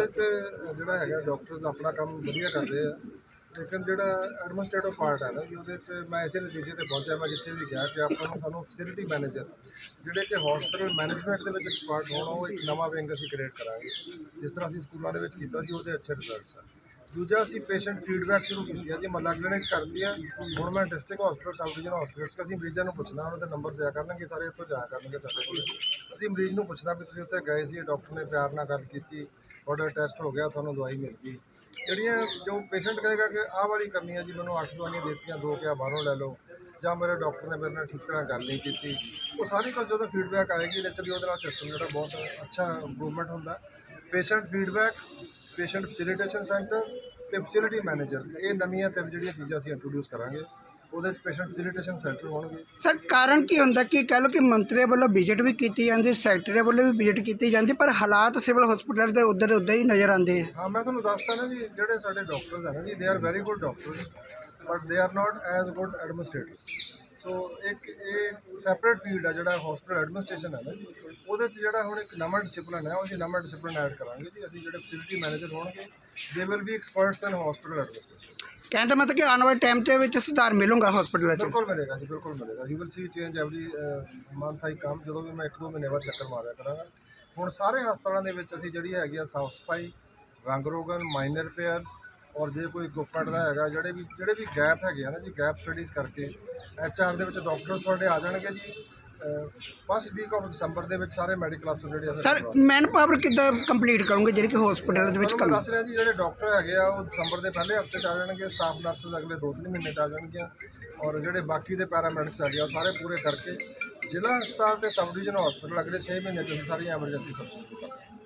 ਇਹਦੇ ਚ ਜਿਹੜਾ ਹੈਗਾ ਡਾਕਟਰਸ ਆਪਣਾ ਕੰਮ ਵਧੀਆ ਕਰਦੇ ਆ। ਲੇਕਿਨ ਜਿਹੜਾ ਐਡਮਿਨਿਸਟ੍ਰੇਟਿਵ ਪਾਰਟ ਹੈ ਨਾ ਜੀ ਉਹਦੇ ਚ ਮੈਂ ਇਸੇ ਨਤੀਜੇ ਤੇ ਪਹੁੰਚਿਆ, ਮੈਂ ਜਿੱਥੇ ਵੀ ਗਿਆ ਕਿ ਆਪਾਂ ਨੂੰ ਸਾਨੂੰ ਫੈਸਿਲਿਟੀ ਮੈਨੇਜਰ ਜਿਹੜੇ ਕਿ ਹਸਪੀਟਲ ਮੈਨੇਜਮੈਂਟ ਦੇ ਵਿੱਚ ਐਕਸਪਰਟ ਹੋਣ, ਉਹ ਇੱਕ ਨਵਾਂ ਵਿੰਗ ਅਸੀਂ ਕ੍ਰੀਏਟ ਕਰਾਂਗੇ। ਜਿਸ ਤਰ੍ਹਾਂ ਅਸੀਂ ਸਕੂਲਾਂ ਦੇ ਵਿੱਚ ਕੀਤਾ ਸੀ, ਉਹਦੇ ਅੱਛੇ ਰਿਜ਼ਲਟਸ ਆ। ਦੂਜਾ ਅਸੀਂ ਪੇਸ਼ੈਂਟ ਫੀਡਬੈਕ ਸ਼ੁਰੂ ਕੀਤੀ ਹੈ ਜੀ, ਮੱਲਾ ਕਲੀਨਿਕ ਕਰਦੀ ਆ। ਹੁਣ ਮੈਂ district hospital subdivision hospital 'ਚ, ਅਸੀਂ ਮਰੀਜ਼ਾਂ ਨੂੰ ਪੁੱਛਣਾ, ਉਹਨਾਂ ਦੇ ਨੰਬਰ ਦਿਆ ਕਰਨਗੇ, ਸਾਰੇ ਇੱਥੋਂ ਜਾਇਆ ਕਰਨਗੇ ਸਾਡੇ ਕੋਲ। ਅਸੀਂ ਮਰੀਜ਼ ਨੂੰ ਪੁੱਛਣਾ ਵੀ ਤੁਸੀਂ ਉੱਥੇ ਗਏ ਸੀ ਡਾਕਟਰ ਨੇ ਪਿਆਰ ਨਾਲ ਗੱਲ ਕੀਤੀ, ਤੁਹਾਡਾ ਟੈਸਟ ਹੋ ਗਿਆ, ਤੁਹਾਨੂੰ ਦਵਾਈ ਮਿਲ ਗਈ। ਜਿਹੜੀਆਂ ਜੋ ਪੇਸ਼ੈਂਟ ਕਹੇਗਾ ਕਿ ਆਹ ਵਾਲੀ ਕਰਨੀ ਹੈ ਜੀ, ਮੈਨੂੰ ਅੱਠ ਦਵਾਈਆਂ ਦੇ ਦਿੱਤੀਆਂ, ਦੋ ਕਿਆ ਬਾਹਰੋਂ ਲੈ ਲਓ, ਜਾਂ ਮੇਰੇ ਡਾਕਟਰ ਨੇ ਮੇਰੇ ਨਾਲ ਠੀਕ ਤਰ੍ਹਾਂ ਗੱਲ ਨਹੀਂ ਕੀਤੀ। ਉਹ ਸਾਰੀ ਕੁਝ ਜਦੋਂ ਫੀਡਬੈਕ ਆਏਗੀ ਨੈਚੁਰਲੀ ਉਹਦੇ ਨਾਲ ਸਿਸਟਮ ਜਿਹੜਾ ਬਹੁਤ ਅੱਛਾ ਇੰਪਰੂਵਮੈਂਟ ਹੁੰਦਾ। Patient feedback patient facilitation centre ਤੇ ਫੈਸਿਲਿਟੀ ਮੈਨੇਜਰ ਇਹ ਨਵੀਆਂ ਤੇ ਜਿਹੜੀਆਂ ਚੀਜ਼ਾਂ ਅਸੀਂ ਇੰਟਰੋਡਿਊਸ ਕਰਾਂਗੇ ਉਹਦੇ ਚ ਪੇਸ਼ੈਂਟ ਫੈਸਿਲਿਟੇਸ਼ਨ ਸੈਂਟਰ ਹੋਣਗੇ। ਸਰ ਕਾਰਨ ਕੀ ਹੁੰਦਾ ਕਿ ਕਹਿ ਲਓ ਕਿ ਮੰਤਰੀ ਵੱਲੋਂ ਵਿਜ਼ਿਟ ਵੀ ਕੀਤੀ ਜਾਂਦੀ ਸੈਕਟਰੀ ਵੱਲੋਂ ਵੀ ਵਿਜ਼ਿਟ ਕੀਤੀ ਜਾਂਦੀ ਪਰ ਹਾਲਾਤ ਸਿਵਲ ਹਸਪੀਟਲ ਦੇ ਉਧਰ ਉਦਾਂ ਹੀ ਨਜ਼ਰ ਆਉਂਦੇ ਆ। ਹਾਂ ਮੈਂ ਤੁਹਾਨੂੰ ਦੱਸਤਾ ਨਾ ਜੀ ਜਿਹੜੇ ਸਾਡੇ ਡਾਕਟਰਸ ਹਨ ਜੀ they are very good doctors but they are not as good administrators so ਇੱਕ ਇਹ ਸੈਪਰੇਟ ਫੀਲਡ ਹੈ ਜਿਹੜਾ ਹਸਪੀਟਲ ਐਡਮਿਨਿਸਟ੍ਰੇਸ਼ਨ ਹੈ ਨਾ ਜੀ ਉਹਦੇ 'ਚ ਜਿਹੜਾ ਹੁਣ ਇੱਕ ਨਵਾਂ ਡਿਸਪਲਿਨ ਹੈ ਉਹ ਅਸੀਂ ਨਵਾਂ ਡਿਸਪਲਿਨ ਐਡ ਕਰਾਂਗੇ ਜੀ ਅਸੀਂ ਜਿਹੜੇ ਫੈਸਿਲਿਟੀ ਮੈਨੇਜਰ ਹੋਣਗੇ they will be experts in hospital administration ਕਹਿਣ ਦਾ ਮਤਲਬ ਕਿ ਆਉਣ ਵਾਲੇ ਟਾਈਮ ਦੇ ਵਿੱਚ ਸੁਧਾਰ ਮਿਲੂਗਾ ਹਸਪੀਟਲ 'ਚ ਬਿਲਕੁਲ ਮਿਲੇਗਾ ਜੀ ਬਿਲਕੁਲ ਮਿਲੇਗਾ। You will see change every month I ਕੰਮ ਜਦੋਂ ਵੀ ਮੈਂ ਇੱਕ ਦੋ ਮਹੀਨੇ ਬਾਅਦ ਚੱਕਰ ਮਾਰਿਆ ਕਰਾਂਗਾ। ਹੁਣ ਸਾਰੇ ਹਸਪਤਾਲਾਂ ਦੇ ਵਿੱਚ ਅਸੀਂ ਜਿਹੜੀ ਹੈਗੀ ਆ ਸਾਫ਼ ਸਫ਼ਾਈ ਰੰਗ ਰੋਗਨ ਮਾਈਨਰ ਰਿਪੇਅਰਸ ਔਰ ਜੇ ਕੋਈ ਗੁੱਪੜ ਦਾ ਹੈਗਾ ਜਿਹੜੇ ਵੀ ਜਿਹੜੇ ਵੀ ਗੈਪ ਹੈਗੇ ਆ ਨਾ ਜੀ ਗੈਪ ਸਟੱਡੀਜ਼ ਕਰਕੇ ਐਚ ਆਰ ਦੇ ਵਿੱਚ ਡਾਕਟਰਸ ਤੁਹਾਡੇ ਆ ਜਾਣਗੇ ਜੀ ਫਸਟ ਵੀਕ ਆਫ ਦਸੰਬਰ ਦੇ ਵਿੱਚ ਸਾਰੇ ਮੈਡੀਕਲ ਅਫਸਰ ਜਿਹੜੇ ਸਰ ਕੋਲ ਮੈਨ ਪਾਵਰ ਕਿੱਦਾਂ ਕੰਪਲੀਟ ਕਰੋਗੇ ਜਿਹੜੀ ਕਿ ਹਸਪੀਟਲ ਦੇ ਵਿੱਚ ਕੰਮ ਦੱਸ ਰਿਹਾ ਜੀ ਜਿਹੜੇ ਡਾਕਟਰ ਹੈਗੇ ਆ ਉਹ ਦਸੰਬਰ ਦੇ ਪਹਿਲੇ ਹਫ਼ਤੇ ਚ ਆ ਜਾਣਗੇ ਸਟਾਫ ਨਰਸਸ ਅਗਲੇ 2-3 ਮਹੀਨੇ ਚ ਆ ਜਾਣਗੀਆਂ ਔਰ ਜਿਹੜੇ ਬਾਕੀ ਦੇ ਪੈਰਾਮੈਡਿਕਸ ਹੈਗੇ ਆ ਉਹ ਸਾਰੇ ਪੂਰੇ ਕਰਕੇ ਜ਼ਿਲ੍ਹਾ ਹਸਪਤਾਲ ਤੇ ਸਬ ਡਿਵੀਜ਼ਨ ਹਸਪੀਟਲ ਅਗਲੇ 6 ਮਹੀਨੇ ਚ ਸਾਰੀਆਂ ਐਮਰਜੈਂਸੀ ਸਬਸਿਡੀ ਕਰਾਂਗੇ।